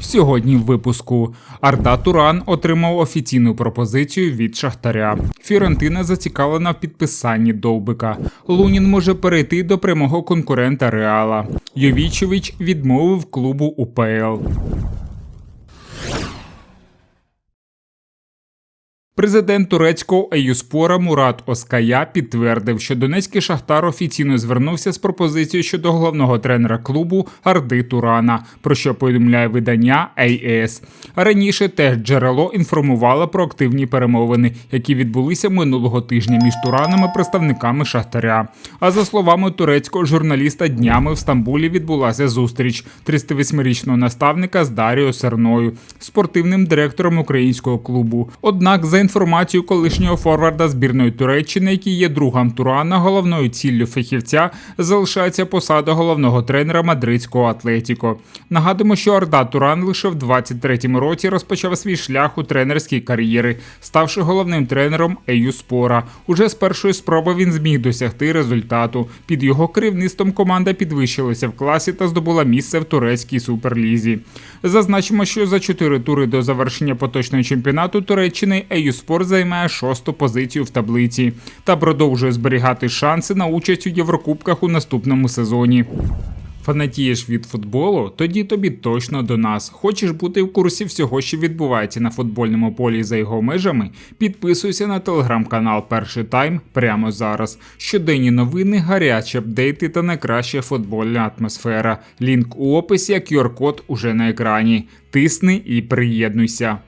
Сьогодні в випуску Арда Туран отримав офіційну пропозицію від Шахтаря. Фіорентина зацікавлена в підписанні Довбика. Лунін може перейти до прямого конкурента Реала. Йовічевич відмовив клубу УПЛ. Президент турецького Еюспора Мурат Оская підтвердив, що донецький шахтар офіційно звернувся з пропозицією щодо головного тренера клубу Арди Турана, про що повідомляє видання AS. Раніше теж джерело інформувало про активні перемовини, які відбулися минулого тижня між Тураном і представниками Шахтаря. А за словами турецького журналіста, днями в Стамбулі відбулася зустріч 38-річного наставника з Даріо Серною, спортивним директором українського клубу. Однак за інформацію колишнього форварда збірної Туреччини, який є другом Турана, головною ціллю фахівця залишається посада головного тренера мадридського Атлетіко. Нагадуємо, що Арда Туран лише в 23-му році розпочав свій шлях у тренерській кар'єри, ставши головним тренером Ею Спора. Уже з першої спроби він зміг досягти результату. Під його керівництвом команда підвищилася в класі та здобула місце в турецькій суперлізі. Зазначимо, що за чотири тури до завершення поточного чемпіонату Туреччини Ею Спорт займає шосту позицію в таблиці та продовжує зберігати шанси на участь у Єврокубках у наступному сезоні. Фанатієш від футболу? Тоді тобі точно до нас. Хочеш бути в курсі всього, що відбувається на футбольному полі за його межами? Підписуйся на телеграм-канал Перший Тайм прямо зараз. Щоденні новини, гарячі апдейти та найкраща футбольна атмосфера. Лінк у описі, QR-код уже на екрані. Тисни і приєднуйся.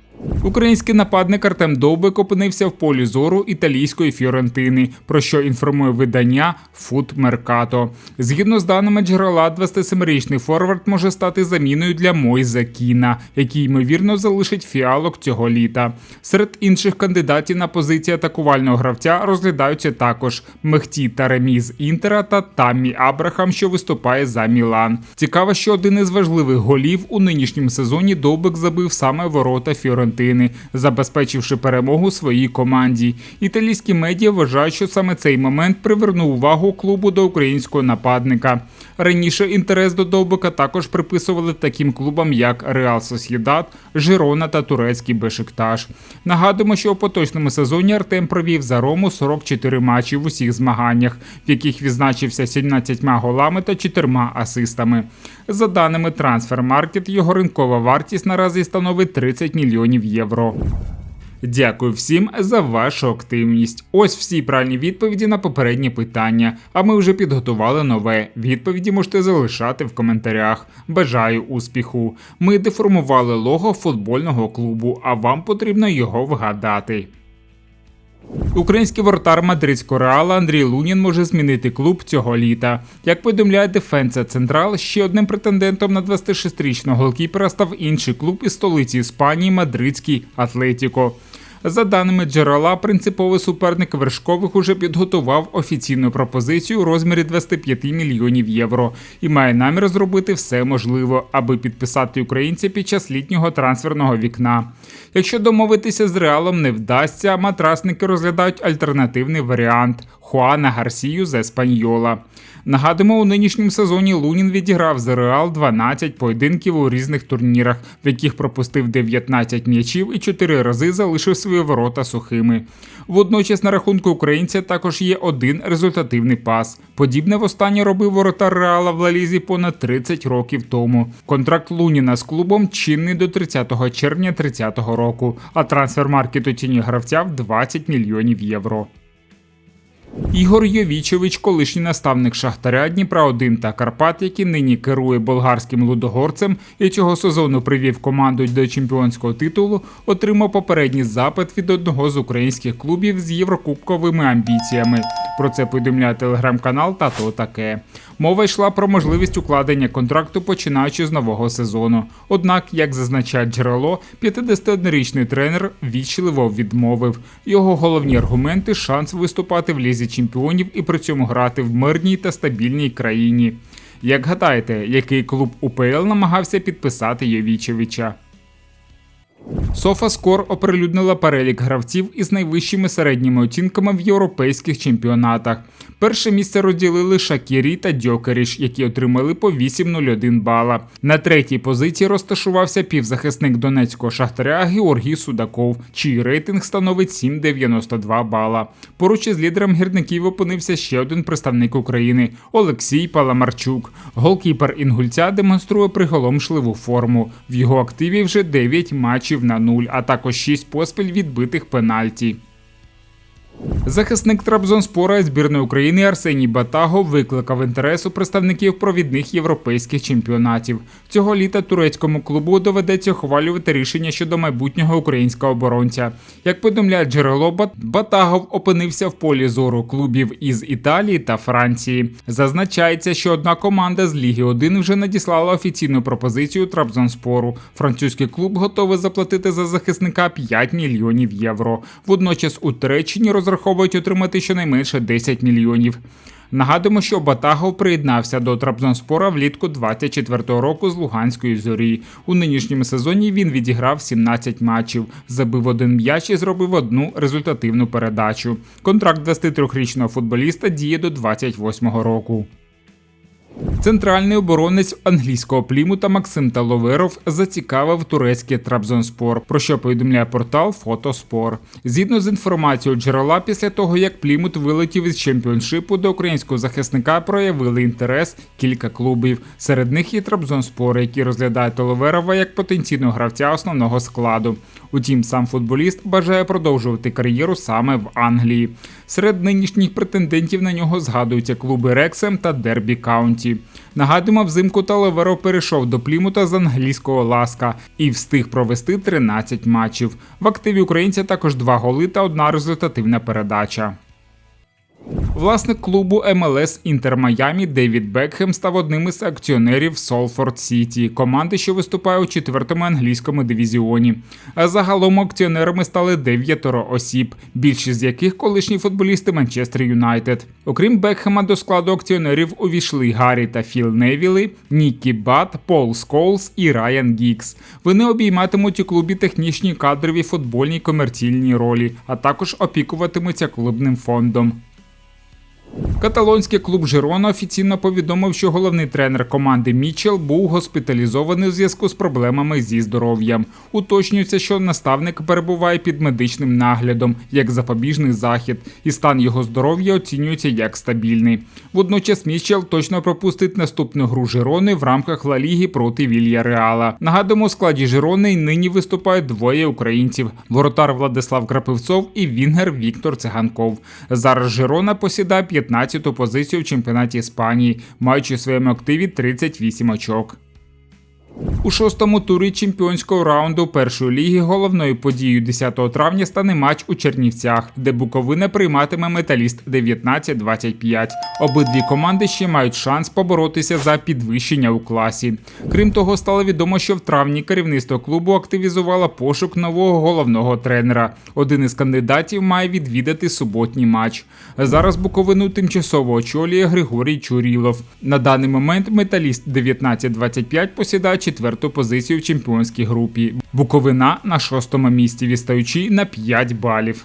Український нападник Артем Довбик опинився в полі зору італійської Фіорентини, про що інформує видання Фут Меркато. Згідно з даними джерела, 27-річний форвард може стати заміною для Мойза Кіна, який ймовірно залишить фіалок цього літа. Серед інших кандидатів на позиції атакувального гравця розглядаються також Мехті Таремі з Інтера та Таммі Абрахам, що виступає за Мілан. Цікаво, що один із важливих голів у нинішньому сезоні Довбик забив саме ворота Фіорентини. Фіорентини, забезпечивши перемогу своїй команді. Італійські медіа вважають, що саме цей момент привернув увагу клубу до українського нападника. Раніше інтерес до Довбика також приписували таким клубам, як Реал Сосєдат, Жирона та турецький Бешикташ. Нагадуємо, що у поточному сезоні Артем провів за Рому 44 матчі в усіх змаганнях, в яких відзначився 17 голами та 4 асистами. За даними Трансфермаркет, його ринкова вартість наразі становить 30 мільйонів євро. Дякую всім за вашу активність. Ось всі правильні відповіді на попередні питання. А ми вже підготували нове. Відповіді можете залишати в коментарях. Бажаю успіху! Ми деформували лого футбольного клубу, а вам потрібно його вгадати. Український вортар мадридського реала Андрій Лунін може змінити клуб цього літа. Як повідомляє Дефенса Централ, ще одним претендентом на 26-річного голкіпера став інший клуб із столиці Іспанії Мадридський Атлетіко. За даними джерела, принциповий суперник вершкових уже підготував офіційну пропозицію у розмірі 25 мільйонів євро і має намір зробити все можливе, аби підписати українця під час літнього трансферного вікна. Якщо домовитися з реалом не вдасться, матрасники розглядають альтернативний варіант Хуана Гарсію з Еспаньола. Нагадуємо, у нинішньому сезоні Лунін відіграв за Реал 12 поєдинків у різних турнірах, в яких пропустив 19 м'ячів і 4 рази залишив свої ворота сухими. Водночас на рахунку українця також є один результативний пас. Подібне востаннє робив воротар Реала в Лалізі понад 30 років тому. Контракт Луніна з клубом чинний до 30 червня 30 року, а трансфер маркету тіні гравця в 20 мільйонів євро. Ігор Йовічевич, колишній наставник Шахтаря Дніпра 1 та Карпат, який нині керує болгарським лудогорцем і цього сезону привів команду до чемпіонського титулу, отримав попередній запит від одного з українських клубів з єврокубковими амбіціями. Про це повідомляє телеграм-канал та то таке. Мова йшла про можливість укладення контракту починаючи з нового сезону. Однак, як зазначає джерело, 51-річний тренер вічливо відмовив. Його головні аргументи шанс виступати в лізі чемпіонів і при цьому грати в мирній та стабільній країні. Як гадаєте, який клуб УПЛ намагався підписати Йовічевича? SofaScore оприлюднила перелік гравців із найвищими середніми оцінками в європейських чемпіонатах. Перше місце розділили Шакірі та Дьокеріш, які отримали по 8,01 бала. На третій позиції розташувався півзахисник донецького шахтаря Георгій Судаков, чий рейтинг становить 7,92 бала. Поруч із лідером гірників опинився ще один представник України Олексій Паламарчук. Голкіпер інгульця демонструє приголомшливу форму. В його активі вже 9 матчів на 0, а також 6 поспіль відбитих пенальті. Захисник Трабзонспора збірної України Арсеній Батаго викликав інтерес у представників провідних європейських чемпіонатів. Цього літа турецькому клубу доведеться ухвалювати рішення щодо майбутнього українського оборонця. Як повідомляє джерело, Бат- Батагов опинився в полі зору клубів із Італії та Франції. Зазначається, що одна команда з Ліги 1 вже надіслала офіційну пропозицію Трабзонспору. Французький клуб готовий заплатити за захисника 5 мільйонів євро. Водночас у Туреччині розраховують отримати щонайменше 10 мільйонів. Нагадуємо, що Батагов приєднався до Трабзонспора влітку 24-го року з Луганської зорі. У нинішньому сезоні він відіграв 17 матчів, забив один м'яч і зробив одну результативну передачу. Контракт 23-річного футболіста діє до 28-го року. Центральний оборонець англійського плімута Максим Таловеров зацікавив турецький Трабзонспор, про що повідомляє портал Фотоспор. Згідно з інформацією джерела, після того як Плімут вилетів із чемпіоншипу до українського захисника, проявили інтерес кілька клубів. Серед них і Трабзонспор, який розглядає Таловерова як потенційного гравця основного складу. Утім, сам футболіст бажає продовжувати кар'єру саме в Англії. Серед нинішніх претендентів на нього згадуються клуби Рексем та Дербі Каунті. Нагадуємо, взимку Талеверо перейшов до Плімута з англійського ласка і встиг провести 13 матчів. В активі українця також два голи та одна результативна передача. Власник клубу МЛС Інтер Майамі Девід Бекхем став одним із акціонерів Солфорд Сіті, команди, що виступає у четвертому англійському дивізіоні. А загалом акціонерами стали дев'ятеро осіб, більшість з яких колишні футболісти Манчестер Юнайтед. Окрім Бекхема, до складу акціонерів увійшли Гаррі та Філ Невіли, Нікі Бат, Пол Сколс і Райан Гікс. Вони обійматимуть у клубі технічні кадрові футбольні комерційні ролі, а також опікуватимуться клубним фондом. Каталонський клуб Жирона офіційно повідомив, що головний тренер команди Мічел був госпіталізований у зв'язку з проблемами зі здоров'ям. Уточнюється, що наставник перебуває під медичним наглядом як запобіжний захід, і стан його здоров'я оцінюється як стабільний. Водночас Мічел точно пропустить наступну гру Жирони в рамках Ла Ліги проти Вільяреала. Нагадуємо, у складі Жирони нині виступають двоє українців: воротар Владислав Крапивцов і Вінгер Віктор Циганков. Зараз Жирона посідає 15-ту позицію в чемпіонаті Іспанії, маючи в своєму активі 38 очок. У шостому турі чемпіонського раунду першої ліги головною подією 10 травня стане матч у Чернівцях, де Буковина прийматиме металіст 19-25. Обидві команди ще мають шанс поборотися за підвищення у класі. Крім того, стало відомо, що в травні керівництво клубу активізувало пошук нового головного тренера. Один із кандидатів має відвідати суботній матч. Зараз Буковину тимчасово очолює Григорій Чурілов. На даний момент металіст 19-25 посідає четверту позицію в чемпіонській групі. Буковина на шостому місці, відстаючи на 5 балів.